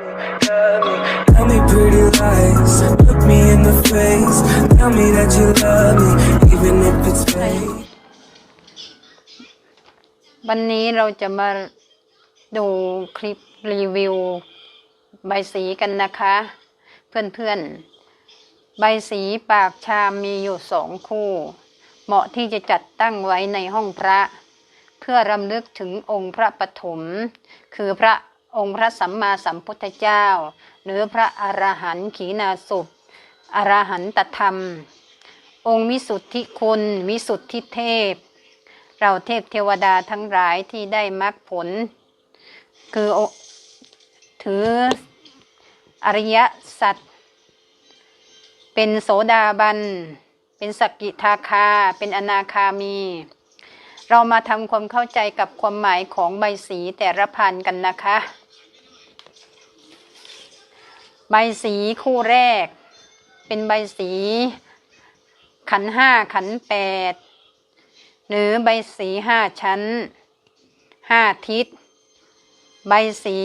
Tell me pretty lies, look me in the face. Tell me that you love me, even if it's fake. วันนี้เราจะมาดูคลิปรีวิวใบสีกันนะคะ เพื่อนๆ ใบสีปากชามมีอยู่สองคู่ เหมาะที่จะจัดตั้งไว้ในห้องพระ เพื่อรำลึกถึงองค์พระปฐมคือพระ องค์พระสัมมาสัมพุทธเจ้า หรือพระอรหันต์ขีณาสุปอรหันตธรรม องค์วิสุทธิคุณวิสุทธิเทพ เราเทพเทวดาทั้งหลายที่ได้มรรคผล คือถืออริยสัจเป็นโสดาบัน เป็นสกกิทาคา เป็นอนาคามี เรามาทำความเข้าใจกับความหมายของใบสีแต่ละพันกันนะคะ ใบสีคู่แรก เป็นใบสี ขันห้าขันแปดหรือใบสีห้าชั้นห้าทิศ ใบสี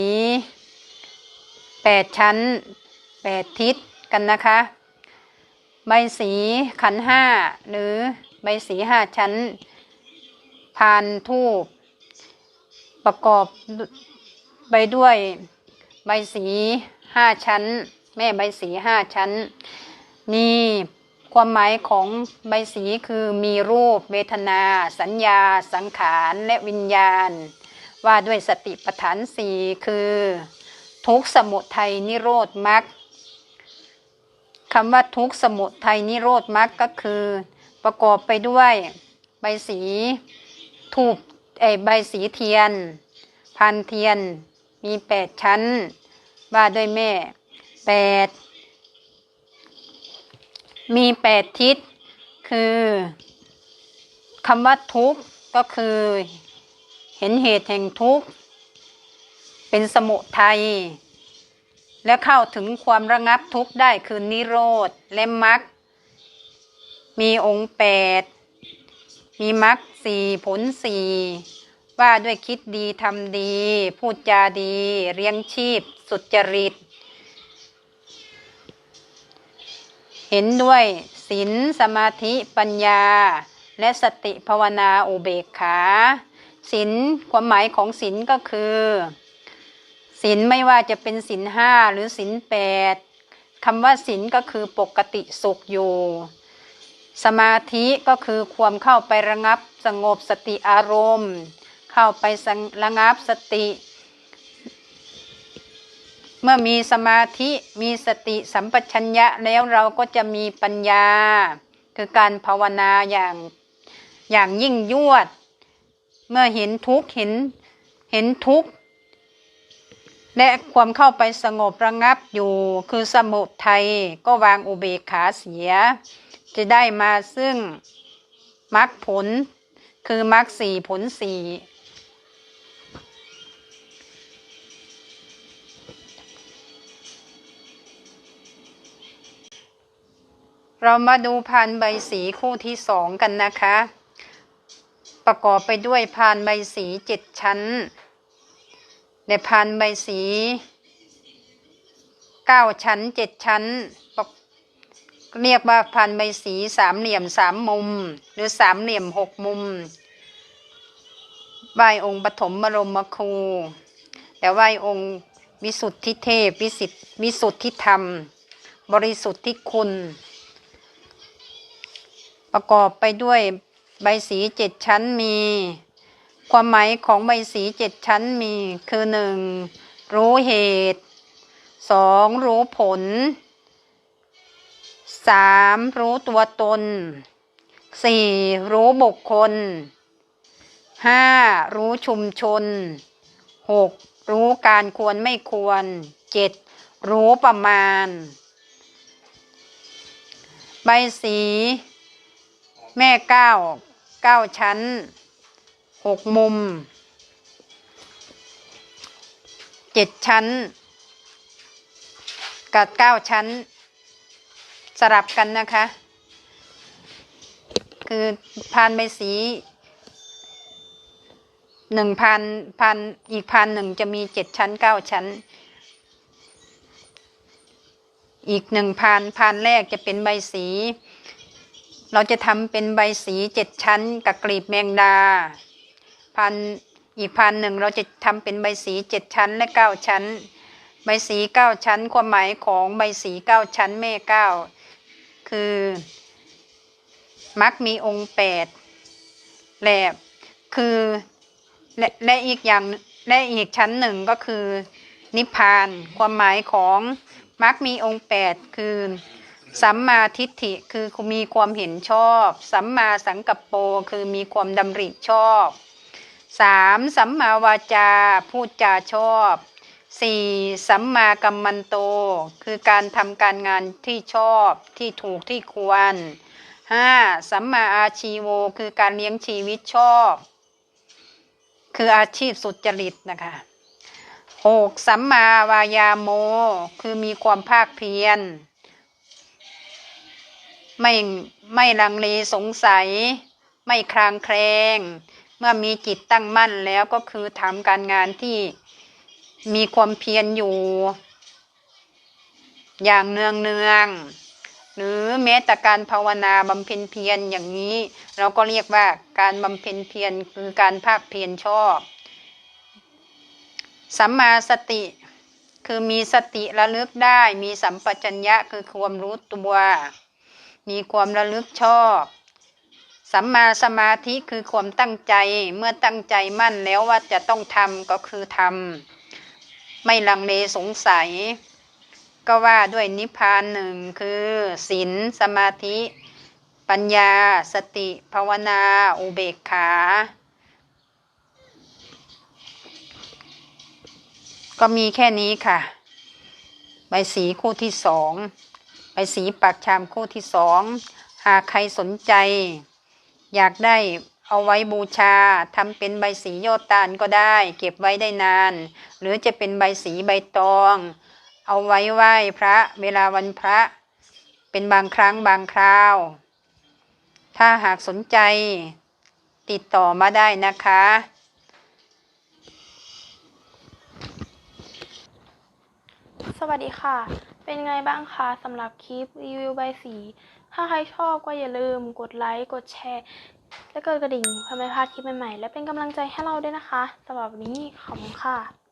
แปดชั้นแปดทิศกันนะคะ ใบสีขันห้าหรือใบสีห้าชั้น พานทูปประกอบไปด้วยใบสี ห้าชั้น แม่ใบสีห้าชั้นมีความหมายของใบสีคือมีรูป เวทนา สัญญา สังขารและวิญญาณ ว่าด้วยสติปัฏฐานสี่คือ ทุกสมุทัยนิโรธมรรคคำว่าทุกสมุทัยนิโรธมรรคก็คือ ประกอบไปด้วยใบสีทูบเอใบสีเทียน พันเทียน มีแปดชั้น ว่าด้วยแม่แปดมีแปดทิศ คือคำว่าทุกข์ก็คือ เห็นเหตุแห่งทุกข์ เป็นสมุทัยและเข้าถึงความระงับทุกข์ได้คือนิโรธและมรรคมีองค์แปดมีมรรคสี่ผลสี่ ว่าด้วยคิดดีทำดี พูดจาดี เลี้ยงชีพ สุจริต เห็นด้วยศีลสมาธิปัญญา และสติภาวนาอุเบกขาศีลความหมายของศีลก็คือศีลไม่ว่าจะเป็นศีลห้าหรือศีลแปดคำว่าศีลก็คือปกติสุขอยู่ สมาธิก็คือความเข้าไประงับสงบสติอารมณ์ เข้าไปสงระงับสติ เมื่อมีสมาธิมีสติสัมปชัญญะแล้วเราก็จะมีปัญญา คือการภาวนาอย่างอย่างยิ่งยวด เมื่อเห็นทุกข์เห็นเห็นทุกข์และความเข้าไปสงบระงับอยู่คือสมุทัยก็วางอุเบกขาเสีย จะได้มาซึ่งมรรคผลคือมรรคสี่ผลสี่ เรามาดูพานใบสีคู่ที่สองกันนะคะ ประกอบไปด้วยพานใบสีเจ็ดชั้นและพานใบสีเก้าชั้นเจ็ดชั้น เรียกว่าพานใบสีสามเหลี่ยมสามมุม หรือสามเหลี่ยมหกมุมไหวองค์ปฐมบรมครูแต่ไหวองค์วิสุทธิเทพวิสิทธิวิสุทธิธรรม บริสุทธิคุณ ประกอบไปด้วยใบสีเจ็ดชั้นมี ความหมายของใบสีเจ็ดชั้นมีคือหนึ่งรู้เหตุสองรู้ผลสามรู้ตัวตนสี่รู้บุคคลห้ารู้ชุมชนหกรู้การควรไม่ควรเจ็ดรู้ประมาณ ใบสี แม่เก้าเก้าชั้นหกมุมเจ็ดชั้น กับเก้าชั้น สลับกันนะคะ คือพานใบสีหนึ่งพันพันอีกพันหนึ่งจะมีเจ็ดชั้นเก้าชั้น อีกหนึ่งพานพานแรกจะเป็นใบสี เราจะทำเป็นใบสีเจ็ดชั้นกับกลีบแมงดา พันอีกพันหนึ่งเราจะทำเป็นใบสีเจ็ดชั้นและเก้าชั้น ใบสีเก้าชั้นความหมายของใบสีเก้าชั้นแม่เก้าคือมักมีองค์แปดแหลบคือและและอีกอย่างและอีกชั้นหนึ่งก็คือนิพพาน ความหมายของมักมีองค์แปดคือ สัมมาทิฏฐิคือมีความเห็นชอบ สัมมาสังกัปโปคือมีความดำริชอบสามสัมมาวาจาพูดจาชอบสี่สัมมากัมมันโต คือการทำการงานที่ชอบที่ถูกที่ควรห้าสัมมาอาชีโว คือการเลี้ยงชีวิตชอบ คืออาชีพสุจริตนะคะหกสัมมาวายาโม คือมีความภาคเพียร ไม่ไม่ลังเลสงสัย ไม่คลางแคลง เมื่อมีจิตตั้งมั่นแล้วก็คือทำการงานที่มีความเพียรอยู่ อย่างเนืองเนืองหรือแม้แต่การภาวนาบำเพ็ญเพียรอย่างนี้ เราก็เรียกว่าการบำเพ็ญเพียรคือการภาคเพียรชอบสัมมาสติ คือมีสติระลึกได้มีสัมปชัญญะคือความรู้ตัว มีความระลึกชอบสัมมาสมาธิคือความตั้งใจเมื่อตั้งใจมั่นแล้วว่าจะต้องทำก็คือทำไม่ลังเลสงสัย ก็ว่าด้วยนิพพานหนึ่งคือศีลสมาธิ ปัญญา สติ ภาวนา อุเบกขา ก็มีแค่นี้ค่ะ ใบสีคู่ที่สอง ใบสีปากชามคู่ที่สองหากใครสนใจ อยากได้เอาไว้บูชาทำเป็นใบสียอดตาลก็ได้ เก็บไว้ได้นาน หรือจะเป็นใบสีใบตอง เอาไว้ไหว้พระเวลาวันพระ เป็นบางครั้งบางคราว ถ้าหากสนใจติดต่อมาได้นะคะ สวัสดีค่ะ เป็นไงบ้างคะสำหรับคลิปรีวิวใบสี ถ้าใครชอบก็อย่าลืมกดไลค์กดแชร์ และกดกระดิ่งเพื่อไม่พลาดคลิปใหม่ๆ และเป็นกำลังใจให้เราด้วยนะคะสำหรับวันนี้ขอบคุณค่ะ